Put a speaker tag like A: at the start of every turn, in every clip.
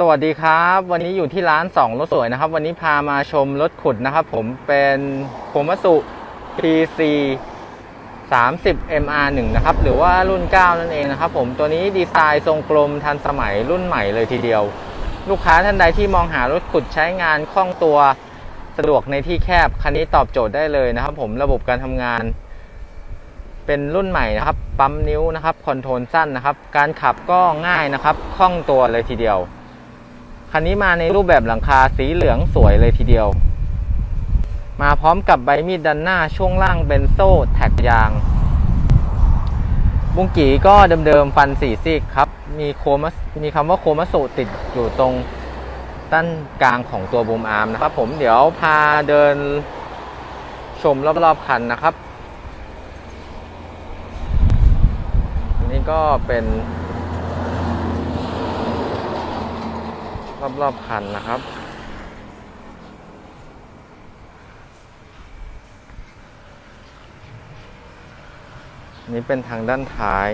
A: สวัสดีครับ วันนี้อยู่ที่ร้าน 2 รถสวยนะครับ วันนี้พามาชมรถขุดนะครับ ผมเป็นโคมัสุ PC 30 MR1 นะครับ หรือว่ารุ่น 9 นั่นเองนะครับ ผมตัวนี้ดีไซน์ทรงกลมทันสมัยรุ่นใหม่เลยทีเดียว ลูกค้าท่านใดที่มองหารถขุดใช้งานคล่องตัวสะดวกในที่แคบ คันนี้ตอบโจทย์ได้เลยนะครับ ผมระบบการทำงาน เป็นรุ่นใหม่นะครับ ปั๊มนิ้วนะครับคอนโทรลสั้นนะครับ การขับก็ง่ายนะครับคล่องตัวเลยทีเดียว คันนี้มาในรูปแบบหลังคาสีเหลืองสวยเลยทีเดียว มาพร้อมกับใบมีดด้านหน้าช่วงล่างเป็นโซ่แท็กยางบุงกีก็เดิมๆฟันสี่ซี่ครับ มีโคมัสมีคำว่าโคมัสสุติดอยู่ตรงด้านกลางของตัวบูมอาร์มนะครับ ผมเดี๋ยวพาเดินชมรอบๆคันนะครับอันนี้ก็เป็น รอบๆคันนะครับนี่เป็นทางด้านท้าย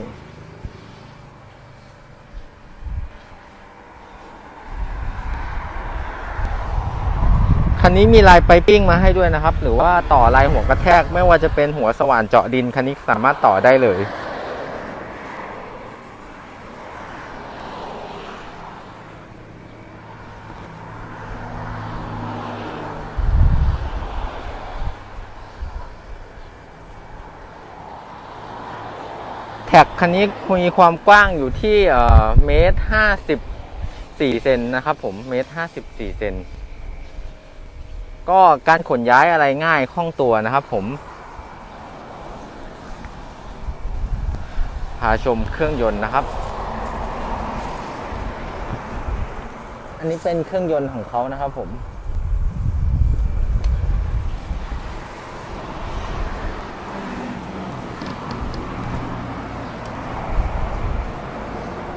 A: คันนี้มีลายไปปิ้งมาให้ด้วยนะครับ หรือว่าต่อลายหัวกระแทก ไม่ว่าจะเป็นหัวสว่านเจาะดิน คันนี้สามารถต่อได้เลย แท็กคันนี้มีความกว้างอยู่ที่เอ่อเมตรห้าสิบสี่เซนนะครับผมเมตรห้าสิบสี่เซนก็การขนย้ายอะไรง่ายคล่องตัวนะครับผม พาชมเครื่องยนต์นะครับ อันนี้เป็นเครื่องยนต์ของเขานะครับผม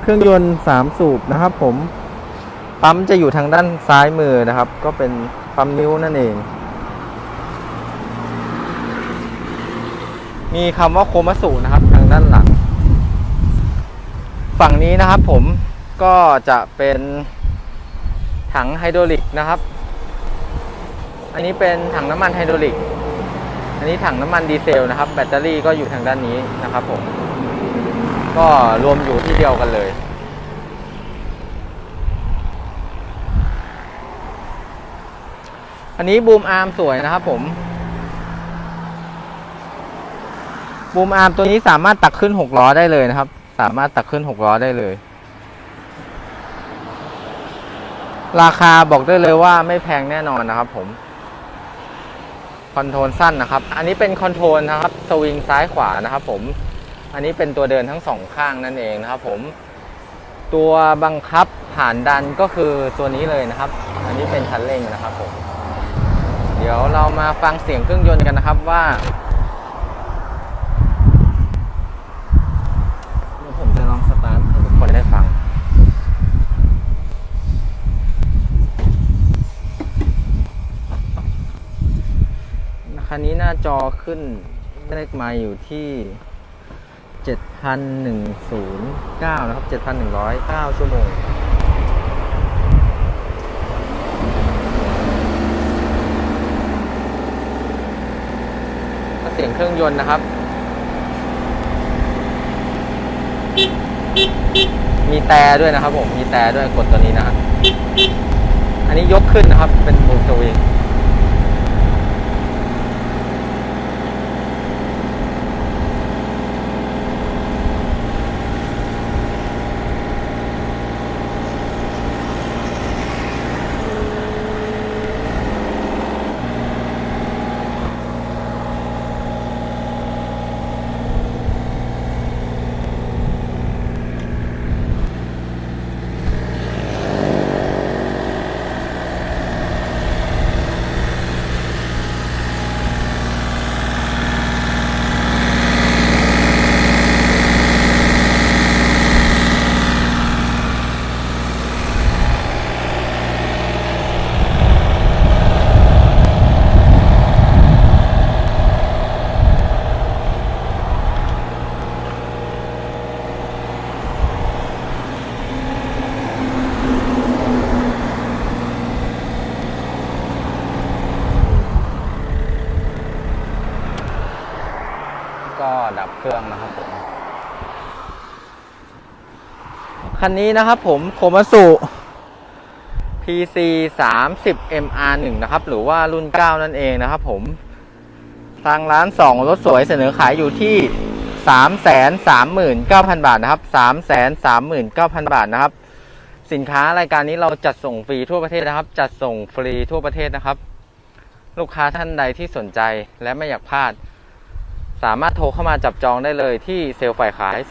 A: เครื่องยนต์ 3 สูบนะครับ ผมปั๊มจะอยู่ทางด้านซ้ายมือนะครับ ก็เป็นปั๊มนิ้วนั่นเอง มีคำว่าโคมัสุนะครับ ทางด้านหลัง ฝั่งนี้นะครับ ผมก็จะเป็นถังไฮดรอลิกนะครับ อันนี้เป็นถังน้ำมันไฮดรอลิก อันนี้ถังน้ำมันดีเซลนะครับ แบตเตอรี่ก็อยู่ทางด้านนี้นะครับผม ก็รวมอยู่ที่เดียวกันเลย อันนี้บูมอาร์มสวยนะครับผมบูมอาร์มตัวนี้สามารถตักขึ้นหกล้อได้เลยนะครับ สามารถตักขึ้นหกล้อได้เลย ราคาบอกได้เลยว่าไม่แพงแน่นอนนะครับผมคอนโทรลสั้นนะครับ อันนี้เป็นคอนโทรลนะครับ สวิงซ้ายขวานะครับผม อันนี้เป็นตัวเดินทั้งสองข้างนั่นเองนะครับ ผม ตัวบังคับผ่านดันก็คือตัวนี้เลยนะครับ อันนี้เป็นคันเร่งนะครับผมเดี๋ยวเรามาฟังเสียงเครื่องยนต์กันนะครับว่าผมจะลองสตาร์ทให้ทุกคนได้ฟังคันนี้หน้าจอขึ้นเลขไมาอยู่ที่ 7,109 นะครับ 7,109 ชั่วโมงเสียงเครื่องยนต์นะครับ มีแต่ด้วยนะครับผม มีแต่ด้วยกดตัวนี้นะครับ อันนี้ยกขึ้นนะครับ เป็นบูมสวิง ครื่องนะครับผมคันนี้นะครับผมโคมาสุ PC 30 MR1 นะครับ หรือว่ารุ่น 9 นั่นเองนะครับผมทางร้าน 2 รถสวยเสนอขายอยู่ที่ 339,000 บาทนะครับ 339,000 บาทนะครับ สินค้ารายการนี้เราจัดส่งฟรีทั่วประเทศนะครับ จัดส่งฟรีทั่วประเทศนะครับ ลูกค้าท่านใดที่สนใจและไม่อยากพลาด สามารถโทรเข้ามาจับจองได้เลยที่เซลล์ฝ่ายขาย 0616960160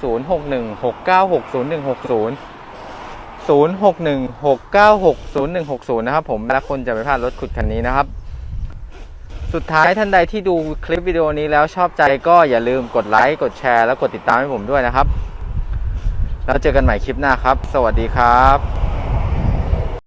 A: 0616960160 นะครับผมและคนจะไม่พลาดรถขุดคันนี้นะครับ สุดท้ายท่านใดที่ดูคลิปวิดีโอนี้แล้วชอบใจก็อย่าลืมกดไลค์กดแชร์และกดติดตามให้ผมด้วยนะครับ แล้วเจอกันใหม่คลิปหน้าครับ สวัสดีครับ